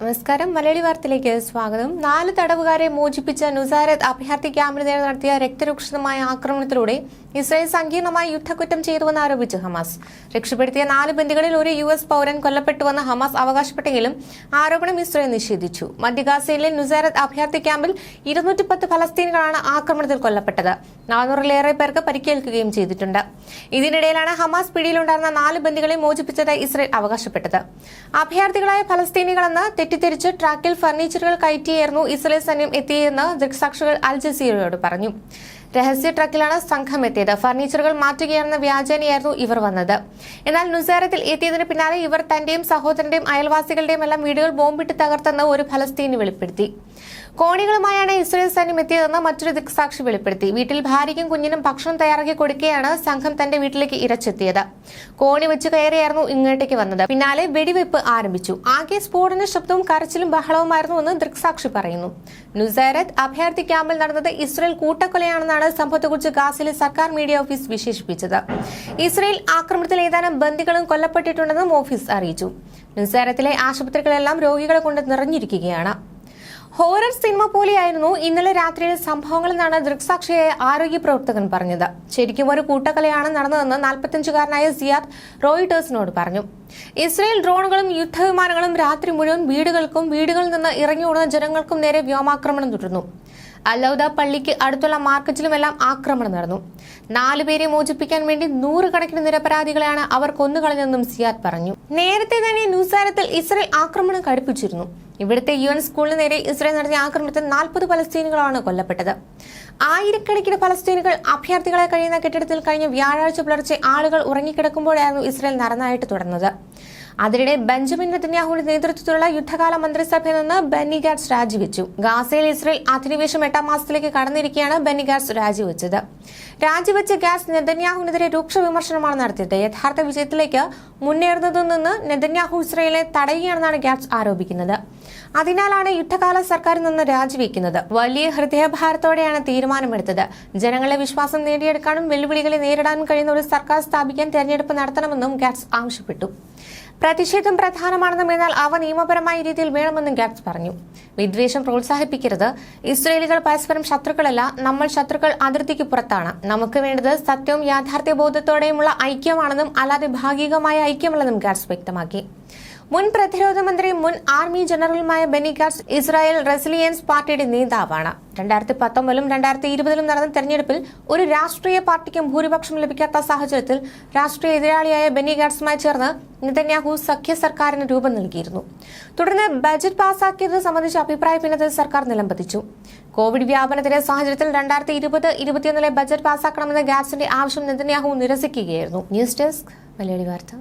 നമസ്കാരം. മലയാളി വാർത്തയിലേക്ക് സ്വാഗതം. നാല് തടവുകാരെ മോചിപ്പിച്ച നുസാരത്ത് അഭയാർത്ഥി ക്യാമ്പിന് നേരെ നടത്തിയ രക്തരൂക്ഷിതമായ ആക്രമണത്തിലൂടെ ഇസ്രായേൽ സങ്കീർണമായ യുദ്ധക്കുറ്റം ചെയ്തുവെന്ന് ആരോപിച്ച് ഹമാസ്. രക്ഷപ്പെടുത്തിയ നാല് ബന്ദികളിൽ ഒരു യു എസ് പൗരൻ കൊല്ലപ്പെട്ടുവെന്ന് ഹമാസ് അവകാശപ്പെട്ടെങ്കിലും ആരോപണം ഇസ്രായേൽ നിഷേധിച്ചു. മധ്യഗാസയിലെ നുസാരത്ത് അഭയാർത്ഥി ക്യാമ്പിൽ ഇരുന്നൂറ്റി പത്ത് ഫലസ്തീനുകളാണ് ആക്രമണത്തിൽ കൊല്ലപ്പെട്ടത്. നാനൂറിലേറെ പേർക്ക് പരിക്കേൽക്കുകയും ചെയ്തിട്ടുണ്ട്. ഇതിനിടയിലാണ് ഹമാസ് പിടിയിലുണ്ടായിരുന്ന നാല് ബന്ദികളെ മോചിപ്പിച്ചതായി ഇസ്രായേൽ അവകാശപ്പെട്ടത്. അഭയാർത്ഥികളായ ഫലസ്തീനികളെന്ന് തെറ്റിദ്ധരിച്ച് ട്രാക്കിൽ ഫർണിച്ചറുകൾ കയറ്റിയായിരുന്നു ഇസ്രായേൽ സൈന്യം എത്തിയതെന്ന് ദൃക്സാക്ഷികൾ അൽ ജസീറയോട് പറഞ്ഞു. രഹസ്യ ട്രക്കിലാണ് സംഘം എത്തിയത് ഫർണിച്ചറുകൾ മാറ്റുകയാണെന്ന വ്യാജേനയായിരുന്നു ഇവർ വന്നത്. എന്നാൽ നുസാരത്തിൽ എത്തിയതിന് പിന്നാലെ ഇവർ തന്റെയും സഹോദരന്റെയും അയൽവാസികളുടെയും എല്ലാം വീടുകൾ ബോംബിട്ട് തകർത്തെന്ന് ഒരു ഫലസ്തീനി വെളിപ്പെടുത്തി. കോണികളുമായാണ് ഇസ്രയേൽ സൈന്യം എത്തിയതെന്ന് മറ്റൊരു ദിക്സാക്ഷി വെളിപ്പെടുത്തി. വീട്ടിൽ ഭാര്യയ്ക്കും കുഞ്ഞിനും ഭക്ഷണം തയ്യാറാക്കി കൊടുക്കുകയാണ് സംഘം തന്റെ വീട്ടിലേക്ക് ഇരച്ചെത്തിയത്. കോണി വെച്ച് കയറിയായിരുന്നു ഇങ്ങോട്ടേക്ക് വന്നത്. പിന്നാലെ വെടിവെപ്പ് ആരംഭിച്ചു. ആകെ സ്ഫോടന ശബ്ദവും കരച്ചിലും ബഹളവുമായിരുന്നു എന്ന് ദൃക്സാക്ഷി പറയുന്നു. നുസൈറത്ത് അഭയാർത്ഥി ക്യാമ്പിൽ നടന്നത് ഇസ്രയേൽ കൂട്ടക്കൊലയാണെന്നാണ് സംഭവത്തെക്കുറിച്ച് ഗാസിലെ സർക്കാർ മീഡിയ ഓഫീസ് വിശേഷിപ്പിച്ചത്. ഇസ്രയേൽ ആക്രമണത്തിൽ ഏതാനും ബന്ദികളും കൊല്ലപ്പെട്ടിട്ടുണ്ടെന്നും ഓഫീസ് അറിയിച്ചു. നിസ്സാരത്തിലെ ആശുപത്രികളെല്ലാം രോഗികളെ കൊണ്ട് നിറഞ്ഞിരിക്കുകയാണ്. ഹോറർ സിനിമ പോലെയായിരുന്നു ഇന്നലെ രാത്രിയിലെ സംഭവങ്ങളെന്നാണ് ദൃക്സാക്ഷിയായ ആരോഗ്യ പ്രവർത്തകൻ പറഞ്ഞത്. ശരിക്കും ഒരു കൂട്ടക്കലയാണ് നടന്നതെന്ന് നാൽപ്പത്തഞ്ചുകാരനായ സിയാദ് റോയിട്ടേഴ്സിനോട് പറഞ്ഞു. ഇസ്രയേൽ ഡ്രോണുകളും യുദ്ധവിമാനങ്ങളും രാത്രി മുഴുവൻ വീടുകൾക്കും വീടുകളിൽ നിന്ന് ഇറങ്ങി ഓടുന്ന ജനങ്ങൾക്കും നേരെ വ്യോമാക്രമണം തുടർന്നു അലൗദ പള്ളിക്ക് അടുത്തുള്ള മാർക്കറ്റിലുമെല്ലാം ആക്രമണം നടന്നു. നാലുപേരെ മോചിപ്പിക്കാൻ വേണ്ടി നൂറുകണക്കിന് നിരപരാധികളെയാണ് അവർ കൊന്നുകളഞ്ഞതെന്നും സിയാദ് പറഞ്ഞു. നേരത്തെ തന്നെ ന്യൂസാരത്തിൽ ഇസ്രയേൽ ആക്രമണം കടുപ്പിച്ചിരുന്നു ഇവിടുത്തെ യു എൻ സ്കൂളിന് നേരെ ഇസ്രായേൽ നടത്തിയ ആക്രമണത്തിൽ നാൽപ്പത് പലസ്തീനുകളാണ് കൊല്ലപ്പെട്ടത്. ആയിരക്കണക്കിന് പലസ്തീനുകൾ അഭ്യർത്ഥികളെ കഴിയുന്ന കെട്ടിടത്തിൽ കഴിഞ്ഞ വ്യാഴാഴ്ച പുലർച്ചെ ആളുകൾ ഉറങ്ങിക്കിടക്കുമ്പോഴായിരുന്നു ഇസ്രായേൽ നരനായിട്ട് തുടർന്നത്. അതിനിടെ ബെഞ്ചമിൻ നെതന്യാഹുവിന്റെ നേതൃത്വത്തിലുള്ള യുദ്ധകാല മന്ത്രിസഭയിൽ നിന്ന് ബെന്നി രാജിവെച്ചു. ഗാസയിൽ ഇസ്രയേൽ അധിനിവേശം എട്ടാം മാസത്തിലേക്ക് കടന്നിരിക്കുകയാണ് ബെന്നി രാജിവെച്ചത്. രാജിവെച്ച ഗാസ് നെതന്യാഹുവിനെതിരെ രൂക്ഷ വിമർശനമാണ് നടത്തിയത്. യഥാർത്ഥ വിജയത്തിലേക്ക് മുന്നേറുന്നതിൽ നിന്ന് നെതന്യാഹു ഇസ്രയേലിനെ തടയുകയാണെന്നാണ് ഗാറ്റ്സ് ആരോപിക്കുന്നത്. അതിനാലാണ് യുദ്ധകാല സർക്കാരിൽ നിന്ന് രാജിവെക്കുന്നത്. വലിയ ഹൃദയഭാരത്തോടെയാണ് തീരുമാനമെടുത്തത്. ജനങ്ങളെ വിശ്വാസം നേടിയെടുക്കാനും വെല്ലുവിളികളെ നേരിടാനും കഴിയുന്ന ഒരു സർക്കാർ സ്ഥാപിക്കാൻ തെരഞ്ഞെടുപ്പ് നടത്തണമെന്നും ഗാറ്റ്സ് ആവശ്യപ്പെട്ടു. പ്രതിഷേധം പ്രധാനമാണെന്നും എന്നാൽ അവ നിയമപരമായ രീതിയിൽ വേണമെന്നും ഗാറ്റ്സ് പറഞ്ഞു. വിദ്വേഷം പ്രോത്സാഹിപ്പിക്കരുത്. ഇസ്രയേലികൾ പരസ്പരം ശത്രുക്കളല്ല. നമ്മൾ ശത്രുക്കൾ അതിർത്തിക്ക് പുറത്താണ്. നമുക്ക് വേണ്ടത് സത്യവും യാഥാർത്ഥ്യബോധത്തോടെയുമുള്ള ഐക്യമാണെന്നും അല്ലാതെ ഭാഗികമായ ഐക്യമല്ലെന്നും ഗാറ്റ്സ് വ്യക്തമാക്കി. മുൻ പ്രതിരോധ മന്ത്രി മുൻ ആർമി ജനറലുമായ ബെനി ഗാറ്റ്സ് ഇസ്രായേൽ റെസിലിയൻസ് പാർട്ടിയുടെ നേതാവാണ്. രണ്ടായിരത്തി പത്തൊമ്പതിലും രണ്ടായിരത്തി ഇരുപതിലും നടന്ന തെരഞ്ഞെടുപ്പിൽ ഒരു രാഷ്ട്രീയ പാർട്ടിക്കും ഭൂരിപക്ഷം ലഭിക്കാത്ത സാഹചര്യത്തിൽ രാഷ്ട്രീയ എതിരാളിയായ ബെന്നി ഗാഡ്സുമായി ചേർന്ന് നിതന്യാഹു സഖ്യ സർക്കാരിന് രൂപം നൽകിയിരുന്നു. തുടർന്ന് ബജറ്റ് പാസാക്കിയത് സംബന്ധിച്ച അഭിപ്രായ ഭിന്നതയിൽ സർക്കാർ നിലംപതിച്ചു. കോവിഡ് വ്യാപനത്തിന്റെ സാഹചര്യത്തിൽ രണ്ടായിരത്തി ഇരുപത് ഇരുപത്തിയൊന്നിലെ ബജറ്റ് പാസാക്കണമെന്ന ഗാഡ്സിന്റെ ആവശ്യം നിതന്യാഹു നിരസിക്കുകയായിരുന്നു. ന്യൂസ് ഡെസ്ക് മലയാളി വാർത്ത.